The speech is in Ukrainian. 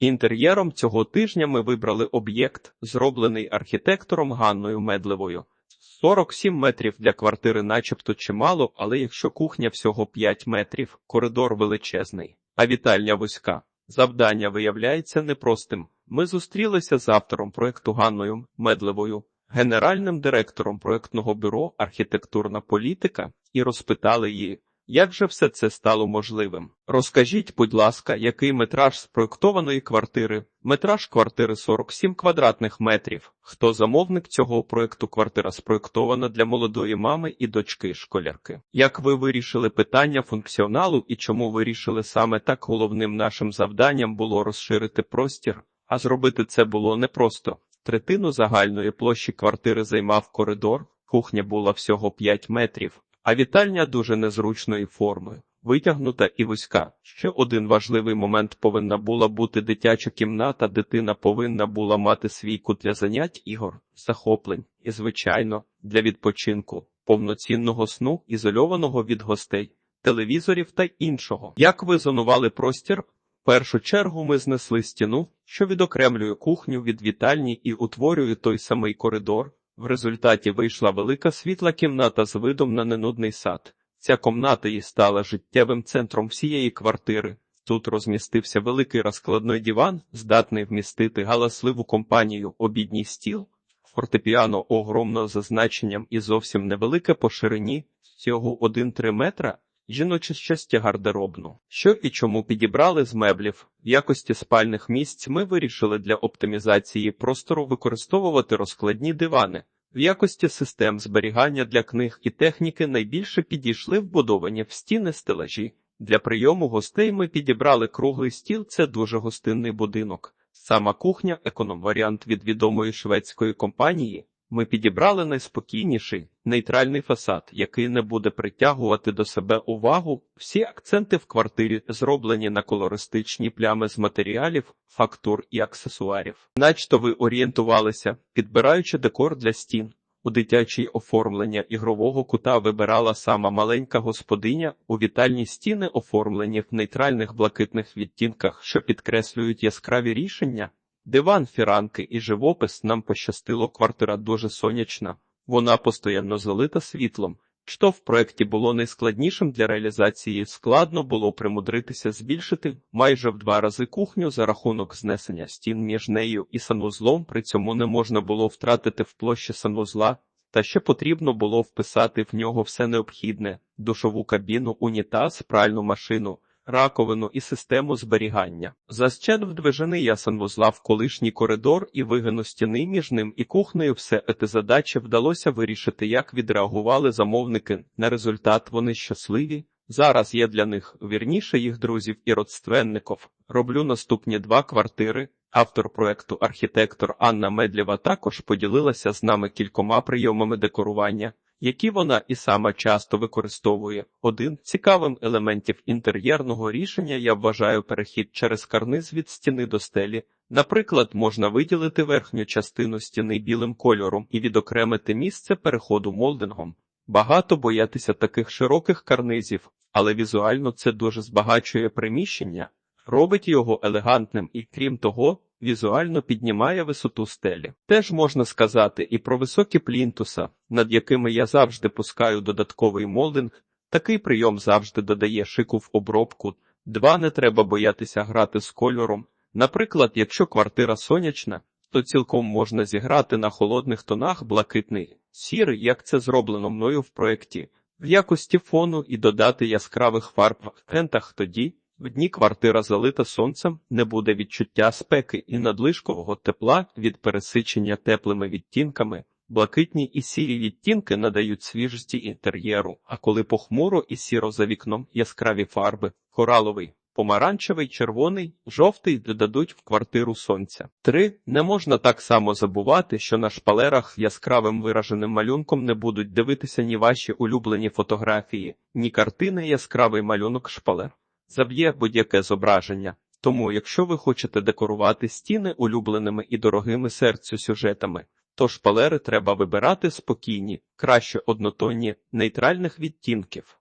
Інтер'єром цього тижня ми вибрали об'єкт, зроблений архітектором Ганною Медливою. 47 метрів для квартири начебто чимало, але якщо кухня всього 5 метрів, коридор величезний, а вітальня вузька. Завдання виявляється непростим. Ми зустрілися з автором проекту Ганною Медливою, генеральним директором проектного бюро Архітектурна політика і розпитали її, як же все це стало можливим? Розкажіть, будь ласка, який метраж спроєктованої квартири? Метраж квартири 47 квадратних метрів. Хто замовник цього проекту? Квартира спроєктована для молодої мами і дочки школярки. Як ви вирішили питання функціоналу і чому вирішили саме так? Головним нашим завданням було розширити простір, а зробити це було непросто. Третину загальної площі квартири займав коридор, кухня була всього 5 метрів а вітальня дуже незручної форми, витягнута і вузька. Ще один важливий момент повинна була бути дитяча кімната. Дитина повинна була мати свій кут для занять ігор, захоплень і, звичайно, для відпочинку, повноцінного сну, ізольованого від гостей, телевізорів та іншого. Як ви зонували простір? В першу чергу ми знесли стіну, що відокремлює кухню від вітальні і утворює той самий коридор. В результаті вийшла велика світла кімната з видом на ненудний сад. Ця комната і стала життєвим центром всієї квартири. Тут розмістився великий розкладний диван, здатний вмістити галасливу компанію, обідній стіл, фортепіано огромно зазначенням і зовсім невелике по ширині, всього 1-3 метра, жіноче щастя гардеробну. Що і чому підібрали з меблів в якості спальних місць ми вирішили для оптимізації простору використовувати розкладні дивани. В якості систем зберігання для книг і техніки найбільше підійшли вбудовані в стіни стелажі. Для прийому гостей ми підібрали круглий стіл, це дуже гостинний будинок. Сама кухня, економ-варіант від відомої шведської компанії. Ми підібрали найспокійніший нейтральний фасад, який не буде притягувати до себе увагу. Всі акценти в квартирі зроблені на колористичні плями з матеріалів, фактур і аксесуарів. Начто ви орієнтувалися, підбираючи декор для стін. У дитячій оформлення ігрового кута вибирала сама маленька господиня, у вітальні стіни оформлені в нейтральних блакитних відтінках, що підкреслюють яскраві рішення. Диван, фіранки і живопис нам пощастило, квартира дуже сонячна, вона постійно залита світлом. Що в проєкті було найскладнішим для реалізації, складно було примудритися збільшити майже в два рази кухню за рахунок знесення стін між нею і санузлом, при цьому не можна було втратити в площі санузла, та ще потрібно було вписати в нього все необхідне: душову кабіну, унітаз, пральну машину раковину і систему зберігання. Защедв движений ясен вузла в колишній коридор і вигину стіни між ним і кухнею все ети задачі вдалося вирішити, як відреагували замовники. На результат вони щасливі. Зараз є для них вірніше їх друзів і родственників. Роблю наступні два квартири. Автор проекту архітектор Анна Медлєва також поділилася з нами кількома прийомами декорування які вона і сама часто використовує. Один цікавим елементів інтер'єрного рішення я вважаю перехід через карниз від стіни до стелі. Наприклад, можна виділити верхню частину стіни білим кольором і відокремити місце переходу молдингом. Багато боятися таких широких карнизів, але візуально це дуже збагачує приміщення, робить його елегантним і, крім того, візуально піднімає висоту стелі. Теж можна сказати і про високі плінтуса, над якими я завжди пускаю додатковий молдинг. Такий прийом завжди додає шику в обробку. Два не треба боятися грати з кольором. Наприклад, якщо квартира сонячна, то цілком можна зіграти на холодних тонах блакитний, сірий, як це зроблено мною в проєкті, в якості фону і додати яскравих фарб в акцентах тоді, в дні квартира залита сонцем, не буде відчуття спеки і надлишкового тепла від пересичення теплими відтінками. Блакитні і сірі відтінки надають свіжості інтер'єру, а коли похмуро і сіро за вікном яскраві фарби, кораловий, помаранчевий, червоний, жовтий додадуть в квартиру сонця. Три не можна так само забувати, що на шпалерах яскравим вираженим малюнком не будуть дивитися ні ваші улюблені фотографії, ні картини яскравий малюнок шпалер заб'є будь-яке зображення. Тому, якщо ви хочете декорувати стіни улюбленими і дорогими серцю сюжетами, то шпалери треба вибирати спокійні, краще однотонні, нейтральних відтінків.